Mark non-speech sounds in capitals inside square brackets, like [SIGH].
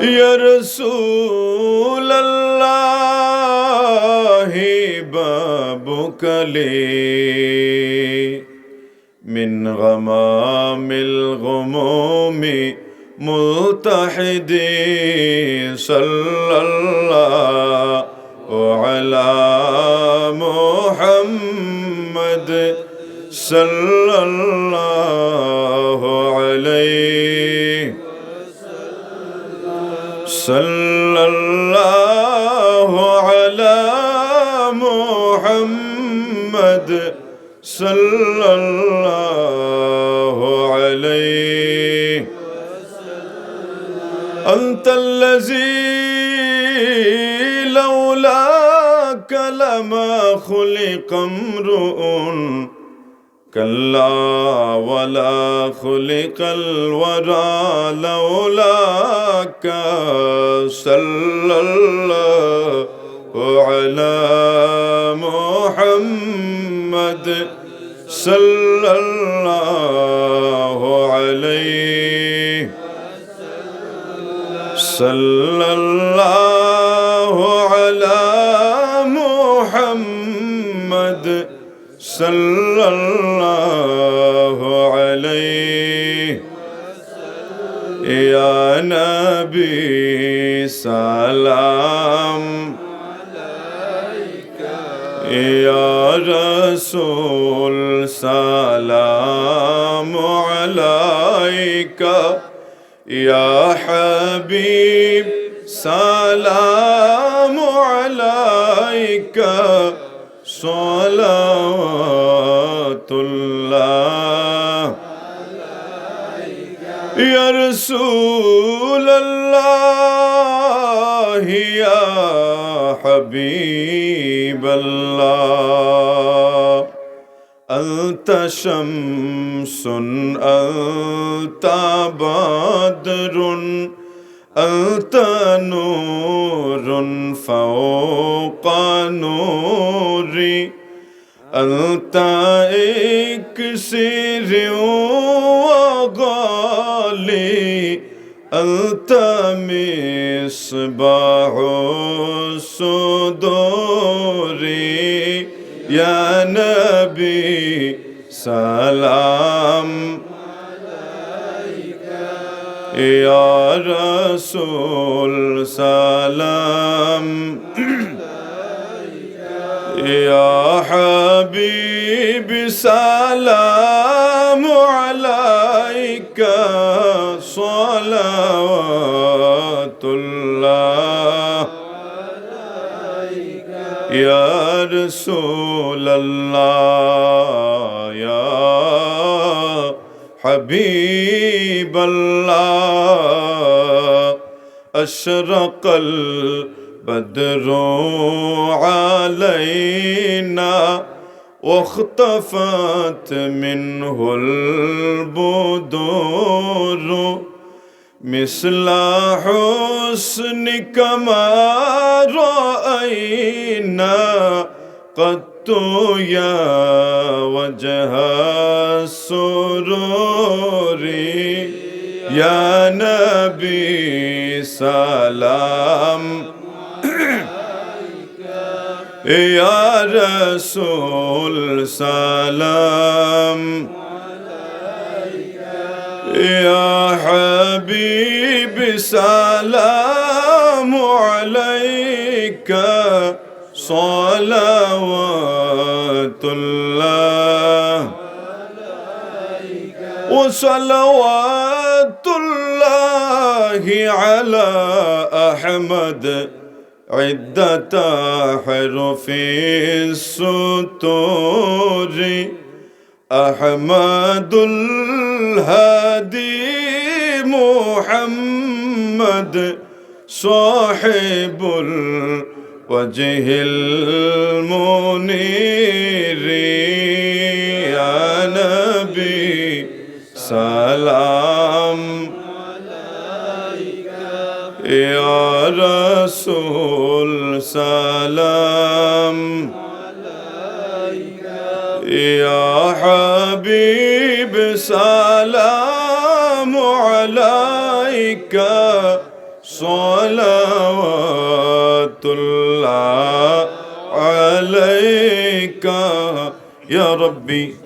يا رسول الله بابك لي من غمام الغموم ملتحدي صلى الله على محمد صلى الله عليه. صلى الله على محمد. صلى الله عليه. أنت الذي لولاك لما خلق امرؤ. كلا ولا خلق الورى لولاك صلى الله على محمد صلى الله عليه. صلى الله صلى الله عليه يا نبي سلام يا رسول سلام عليك يا حبيب سلام عليك صلوات يا رسول الله يا حبيب الله. أنت شمس أنت بدر أنت نور فوق نوري. أنت إكسير أنت مصباح الصدور. يا نبي سلام يا رسول سلام. يا حبيب سلام. يا رسول الله يا حبيب الله أشرق البدر علينا واختفت منه البدور. مثل حسنك ما رأينا قط يا وجه السرور. يا نبي سلام. [CLEARS THROAT] يا رسول سلام. يا حبيب سلام عليك. صلوات الله. وصلوات الله على أحمد. عدة حرف السطور أحمد الهادي محمد. صاحب الوجه المنير يا نبي سلام يا رسول سلام يا حبيب سلام عليك. صلوات الله عليك يا ربي.